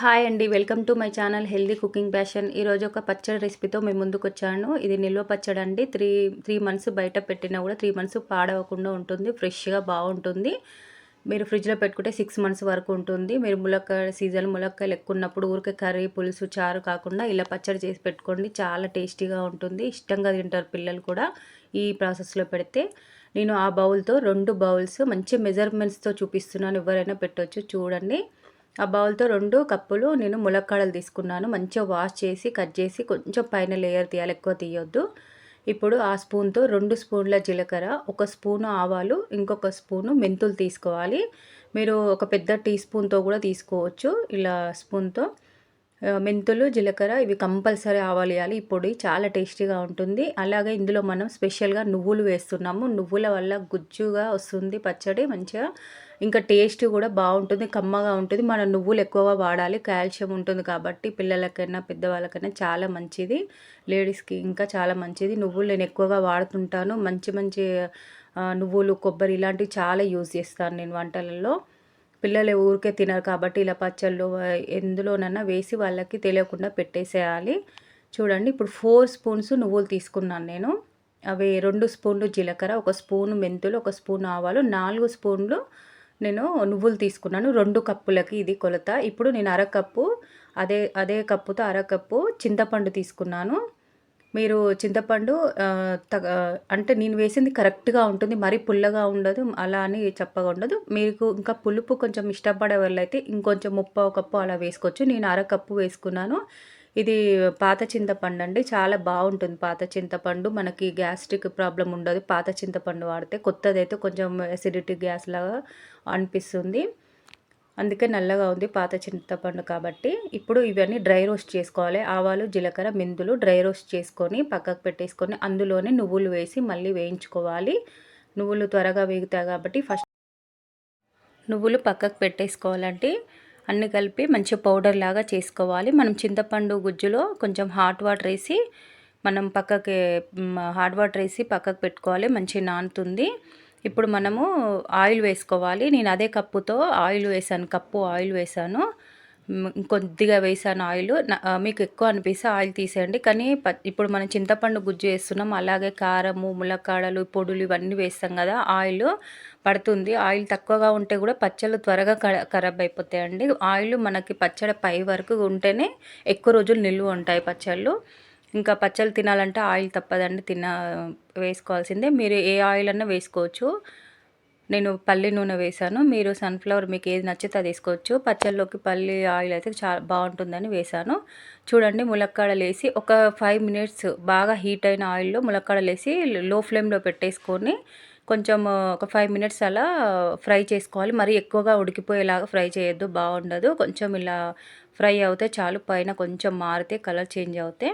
Hi అండి. Welcome to my channel healthy cooking passion. ఈరోజు ఒక పచ్చడి రెసిపీతో మేము ముందుకు వచ్చాను. ఇది నిల్వ పచ్చడి అండి. త్రీ త్రీ మంత్స్ బయట పెట్టినా కూడా త్రీ మంత్స్ పాడవకుండా ఉంటుంది. ఫ్రెష్గా బాగుంటుంది. మీరు ఫ్రిడ్జ్లో పెట్టుకుంటే సిక్స్ మంత్స్ వరకు ఉంటుంది. మీరు ములక్కాయ సీజన్ ములక్కాయలు ఎక్కువ ఉన్నప్పుడు ఊరికే కర్రీ పులుసు చారు కాకుండా ఇలా పచ్చడి చేసి పెట్టుకోండి. చాలా టేస్టీగా ఉంటుంది. ఇష్టంగా తింటారు పిల్లలు కూడా ఈ ప్రాసెస్లో పెడితే. నేను ఆ బౌల్తో రెండు బౌల్స్ మంచి మెజర్మెంట్స్తో చూపిస్తున్నాను. ఎవరైనా పెట్టవచ్చు చూడండి. ఆ బౌల్తో రెండు కప్పులు నేను ములక్కాడలు తీసుకున్నాను. మంచిగా వాష్ చేసి కట్ చేసి కొంచెం పైన లేయర్ తీయాలి ఎక్కువ తీయొద్దు. ఇప్పుడు ఆ స్పూన్తో రెండు స్పూన్ల జీలకర్ర ఒక స్పూను ఆవాలు ఇంకొక స్పూను మెంతులు తీసుకోవాలి. మీరు ఒక పెద్ద టీ స్పూన్తో కూడా తీసుకోవచ్చు. ఇలా స్పూన్తో. మెంతులు జీలకర్ర ఇవి కంపల్సరీ ఆవాలు వేయాలి. ఇప్పుడు పొడి చాలా టేస్టీగా ఉంటుంది. అలాగే ఇందులో మనం స్పెషల్గా నువ్వులు వేస్తున్నాము. నువ్వుల వల్ల గుజ్జుగా వస్తుంది పచ్చడి. మంచిగా ఇంకా టేస్ట్ కూడా బాగుంటుంది కమ్మగా ఉంటుంది. మన నువ్వులు ఎక్కువగా వాడాలి కాల్షియం ఉంటుంది కాబట్టి పిల్లలకైనా పెద్దవాళ్ళకైనా చాలా మంచిది. లేడీస్కి ఇంకా చాలా మంచిది. నువ్వులు నేను ఎక్కువగా వాడుతుంటాను. మంచి మంచి నువ్వులు కొబ్బరి ఇలాంటివి చాలా యూజ్ చేస్తాను నేను వంటలలో. పిల్లలు ఊరికే తినరు కాబట్టి ఇలా పచ్చళ్ళు ఎందులోనన్నా వేసి వాళ్ళకి తెలియకుండా పెట్టేసేయాలి. చూడండి ఇప్పుడు ఫోర్ స్పూన్స్ నువ్వులు తీసుకున్నాను నేను. అవి రెండు స్పూన్లు జీలకర్ర ఒక స్పూన్ మెంతులు ఒక స్పూన్ ఆవాలు నాలుగు స్పూన్లు నేను నువ్వులు తీసుకున్నాను. రెండు కప్పులకి ఇది కొలత. ఇప్పుడు నేను అరకప్పు అదే అదే కప్పుతో అరకప్పు చింతపండు తీసుకున్నాను. మీరు చింతపండు తగ అంటే నేను వేసింది కరెక్ట్గా ఉంటుంది. మరీ పుల్లగా ఉండదు అలా అని చెప్పగా ఉండదు. మీకు ఇంకా పులుపు కొంచెం ఇష్టపడే వాళ్ళైతే ఇంకొంచెం ముప్ప కప్పు అలా వేసుకోవచ్చు. నేను అరకప్పు వేసుకున్నాను. ఇది పాత చింతపండు అండి. చాలా బాగుంటుంది పాత చింతపండు. మనకి గ్యాస్ట్రిక్ ప్రాబ్లం ఉండదు. పాత చింతపండు వాడితే కొత్తది అయితే కొంచెం అసిడిటీ గ్యాస్ లాగా అనిపిస్తుంది. అందుకే నల్లగా ఉంది పాత చింతపండు కాబట్టి. ఇప్పుడు ఇవన్నీ డ్రై రోస్ట్ చేసుకోవాలి. ఆవాలు జీలకర్ర మెంతులు డ్రై రోస్ట్ చేసుకొని పక్కకు పెట్టేసుకొని అందులోనే నువ్వులు వేసి మళ్ళీ వేయించుకోవాలి. నువ్వులు త్వరగా వేగుతాయి కాబట్టి ఫస్ట్ నువ్వులు పక్కకు పెట్టేసుకోవాలంటే అన్నీ కలిపి మంచి పౌడర్ లాగా చేసుకోవాలి. మనం చింతపండు గుజ్జులో కొంచెం హాట్ వాటర్ వేసి మనం పక్కకి హాట్ వాటర్ వేసి పక్కకు పెట్టుకోవాలి. మంచి నానుతుంది. ఇప్పుడు మనము ఆయిల్ వేసుకోవాలి. నేను అదే కప్పుతో ఆయిల్ వేసాను. కప్పు ఆయిల్ వేసాను. కొద్దిగా వేసాను ఆయిల్. మీకు ఎక్కువ అనిపిస్తే ఆయిల్ తీసేయండి. కానీ ఇప్పుడు మనం చింతపండు గుజ్జు వేస్తున్నాం. అలాగే కారము ములక్కాడలు పొడులు ఇవన్నీ వేస్తాం కదా ఆయిల్ పడుతుంది. ఆయిల్ తక్కువగా ఉంటే కూడా పచ్చళ్ళు త్వరగా ఖరాబ్ అయిపోతాయండి. ఆయిల్ మనకి పచ్చడి పై వరకు ఉంటేనే ఎక్కువ రోజులు నిల్వ ఉంటాయి పచ్చళ్ళు. ఇంకా పచ్చళ్ళు తినాలంటే ఆయిల్ తప్పదండి. తిన వేసుకోవాల్సిందే. మీరు ఏ ఆయిల్ అన్నా వేసుకోవచ్చు. నేను పల్లి నూనె వేసాను మీరు సన్ఫ్లవర్ మీకు ఏది నచ్చితే అది వేసుకోవచ్చు. పచ్చళ్ళలోకి పల్లి ఆయిల్ అయితే చాలా బాగుంటుందని వేసాను చూడండి ములక్కాడలు వేసి ఒక ఫైవ్ మినిట్స్ బాగా హీట్ అయిన ఆయిల్లో ములక్కాడలు వేసి లో ఫ్లేమ్లో పెట్టేసుకొని కొంచెం ఒక ఫైవ్ మినిట్స్ అలా ఫ్రై చేసుకోవాలి. మరి ఎక్కువగా ఉడికిపోయేలాగా ఫ్రై చేయొద్దు బాగుండదు. కొంచెం ఇలా ఫ్రై అవుతే చాలు పైన కొంచెం మారితే కలర్ చేంజ్ అవుతే.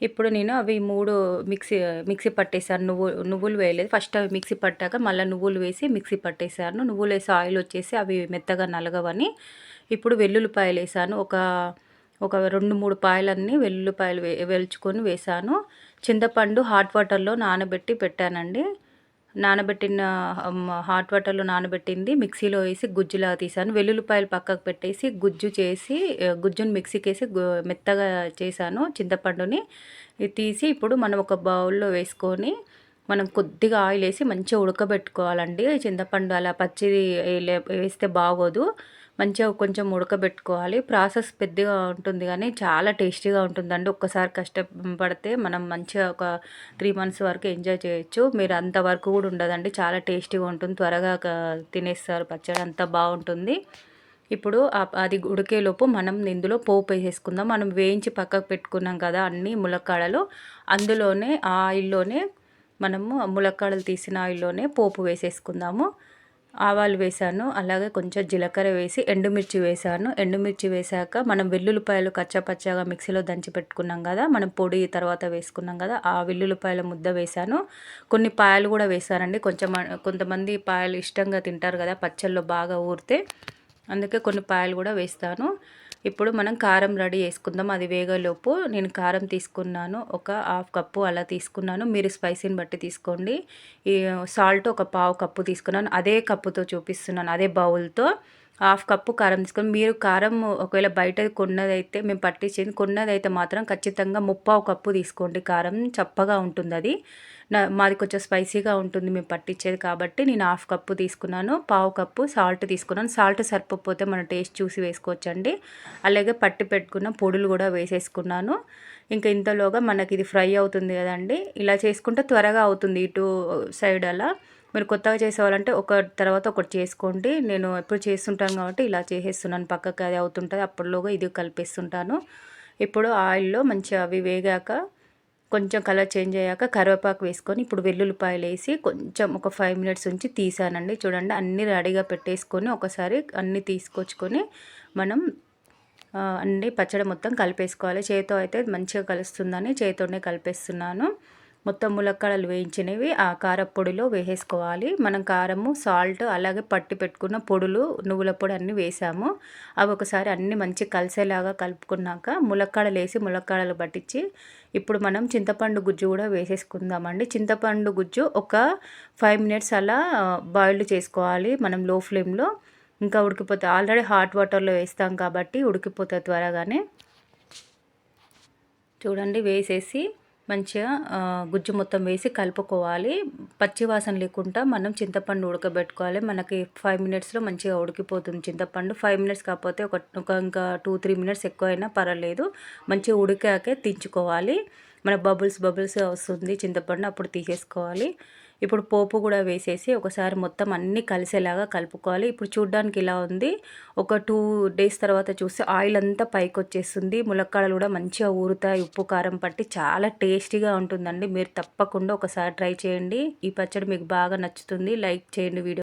ఇప్పుడు నేను అవి మూడు మిక్సీ మిక్సీ పట్టేశాను నువ్వు నువ్వులు వేయలేదు. ఫస్ట్ అవి మిక్సీ పట్టాక మళ్ళీ నువ్వులు వేసి మిక్సీ పట్టేశాను నువ్వులు వేసి ఆయిల్ వచ్చేసి అవి మెత్తగా నలగవని ఇప్పుడు వెల్లుల్లిపాయలు వేసాను. ఒక ఒక రెండు మూడు పాయలన్నీ వెల్లుల్లిపాయలు వే వెల్చుకొని వేసాను. చింతపండు హాట్ వాటర్లో నానబెట్టి పెట్టానండి. నానబెట్టిన హాట్ వాటర్లో నానబెట్టింది. మిక్సీలో వేసి గుజ్జులా తీసాను. వెల్లుల్లిపాయలు పక్కకు పెట్టేసి గుజ్జు చేసి గుజ్జును మిక్సీకి వేసి మెత్తగా చేశాను చింతపండుని. తీసి ఇప్పుడు మనం ఒక బౌల్లో వేసుకొని మనం కొద్దిగా ఆయిల్ వేసి మంచిగా ఉడకబెట్టుకోవాలండి. చింతపండు అలా పచ్చిది వేస్తే బాగోదు. మంచిగా కొంచెం ఉడకబెట్టుకోవాలి. ప్రాసెస్ పెద్దగా ఉంటుంది కానీ చాలా టేస్టీగా ఉంటుందండి. ఒక్కసారి కష్టపడితే మనం మంచిగా ఒక త్రీ మంత్స్ వరకు ఎంజాయ్ చేయొచ్చు. మీరు అంతవరకు కూడా ఉండదండి. చాలా టేస్టీగా ఉంటుంది. త్వరగా తినేస్తారు పచ్చడి. అంత బాగుంటుంది. ఇప్పుడు అది ఉడికేలోపు మనం ఇందులో పోపు వేసేసుకుందాం. మనం వేయించి పక్కకు పెట్టుకున్నాం కదా అన్ని ములక్కాడలు. అందులోనే ఆ ఆయిల్లోనే మనము ములక్కాడలు తీసిన ఆయిల్లోనే పోపు వేసేసుకుందాము. ఆవాలు వేసాను. అలాగే కొంచెం జీలకర్ర వేసి ఎండుమిర్చి వేసాను. ఎండుమిర్చి వేసాక మనం వెల్లుల్లిపాయలు కచ్చపచ్చగా మిక్సీలో దంచి పెట్టుకున్నాం కదా మనం పొడి తర్వాత వేసుకున్నాం కదా ఆ వెల్లుల్లిపాయల ముద్ద వేసాను. కొన్ని పాయలు కూడా వేసానండి. కొంచెం కొంతమంది పాయలు ఇష్టంగా తింటారు కదా పచ్చళ్ళు బాగా ఊరితే అందుకే కొన్ని పాయలు కూడా వేస్తాను. ఇప్పుడు మనం కారం రెడీ చేసుకుందాం. అది వేగలోపు నేను కారం తీసుకున్నాను. ఒక హాఫ్ కప్పు అలా తీసుకున్నాను. మీరు స్పైసీని బట్టి తీసుకోండి. ఈ సాల్ట్ ఒక పావు కప్పు తీసుకున్నాను. అదే కప్పుతో చూపిస్తున్నాను. అదే బౌల్తో. హాఫ్ కప్పు కారం తీసుకొని మీరు కారం ఒకవేళ బయట కొన్నదైతే మేము పట్టించింది కొన్నదైతే మాత్రం ఖచ్చితంగా ముప్పావు కప్పు తీసుకోండి. కారం చప్పగా ఉంటుంది అది. నా మాది కొంచెం స్పైసీగా ఉంటుంది మేము పట్టించేది కాబట్టి నేను హాఫ్ కప్పు తీసుకున్నాను. పావు కప్పు సాల్ట్ తీసుకున్నాను. సాల్ట్ సరిపోతే మన టేస్ట్ చూసి వేసుకోవచ్చండి. అలాగే పట్టి పెట్టుకున్న పొడులు కూడా వేసేసుకున్నాను. ఇంకా ఇంతలోగా మనకి ఇది ఫ్రై అవుతుంది కదండి. ఇలా చేసుకుంటే త్వరగా అవుతుంది ఇటు సైడ్ అలా. మీరు కొత్తగా చేసేవాళ్ళంటే ఒక తర్వాత ఒకటి చేసుకోండి. నేను ఎప్పుడు చేస్తుంటాను కాబట్టి ఇలా చేసేస్తున్నాను. పక్కకి అది అవుతుంటుంది. అప్పటిలోగా ఇది కలిపేస్తుంటాను. ఇప్పుడు ఆయిల్లో మంచిగా అవి వేగాక కొంచెం కలర్ చేంజ్ అయ్యాక కరివేపాకు వేసుకొని ఇప్పుడు వెల్లుల్లిపాయలు వేసి కొంచెం ఒక ఫైవ్ మినిట్స్ ఉంచి తీసానండి. చూడండి అన్నీ రెడీగా పెట్టేసుకొని ఒకసారి అన్నీ తీసుకొచ్చుకొని మనం అన్నీ పచ్చడి మొత్తం కలిపేసుకోవాలి. చేతితో అయితే మంచిగా కలుస్తుందని చేతితోనే కలిపేస్తున్నాను. మొత్తం ములక్కాడలు వేయించినవి ఆ కారపొడిలో వేసేసుకోవాలి. మనం కారము సాల్ట్ అలాగే పట్టి పెట్టుకున్న పొడులు నువ్వుల పొడి అన్నీ వేసాము. అవి ఒకసారి అన్నీ మంచి కలిసేలాగా కలుపుకున్నాక ములక్కాడలు వేసి ములక్కాడలు పట్టించి ఇప్పుడు మనం చింతపండు గుజ్జు కూడా వేసేసుకుందామండి. చింతపండు గుజ్జు ఒక ఫైవ్ మినిట్స్ అలా బాయిల్డ్ చేసుకోవాలి మనం లో ఫ్లేమ్లో. ఇంకా ఉడికిపోతే ఆల్రెడీ హాట్ వాటర్లో వేస్తాం కాబట్టి ఉడికిపోతుంది త్వరగానే. చూడండి వేసేసి మంచిగా గుజ్జు మొత్తం వేసి కలుపుకోవాలి. పచ్చివాసన లేకుండా మనం చింతపండు ఉడకబెట్టుకోవాలి. మనకి ఫైవ్ మినిట్స్లో మంచిగా ఉడికిపోతుంది చింతపండు. ఫైవ్ మినిట్స్ కాకపోతే ఒక ఒక ఇంకా టూ త్రీ మినిట్స్ ఎక్కువైనా పర్వాలేదు. మంచిగా ఉడికాకే దించుకోవాలి. మన బబుల్స్ బబుల్స్ వస్తుంది చింతపండు అప్పుడు తీసేసుకోవాలి. ఇప్పుడు పోపు కూడా వేసేసి ఒకసారి మొత్తం అన్నీ కలిసేలాగా కలుపుకోవాలి. ఇప్పుడు చూడ్డానికి ఇలా ఉంది. ఒక టూ డేస్ తర్వాత చూస్తే ఆయిల్ అంతా పైకి వచ్చేస్తుంది. ములక్కాడలు కూడా మంచిగా ఊరుతాయి. ఉప్పు కారం పట్టి చాలా టేస్టీగా ఉంటుందండి. మీరు తప్పకుండా ఒకసారి ట్రై చేయండి. ఈ పచ్చడి మీకు బాగా నచ్చుతుంది. లైక్ చేయండి వీడియో.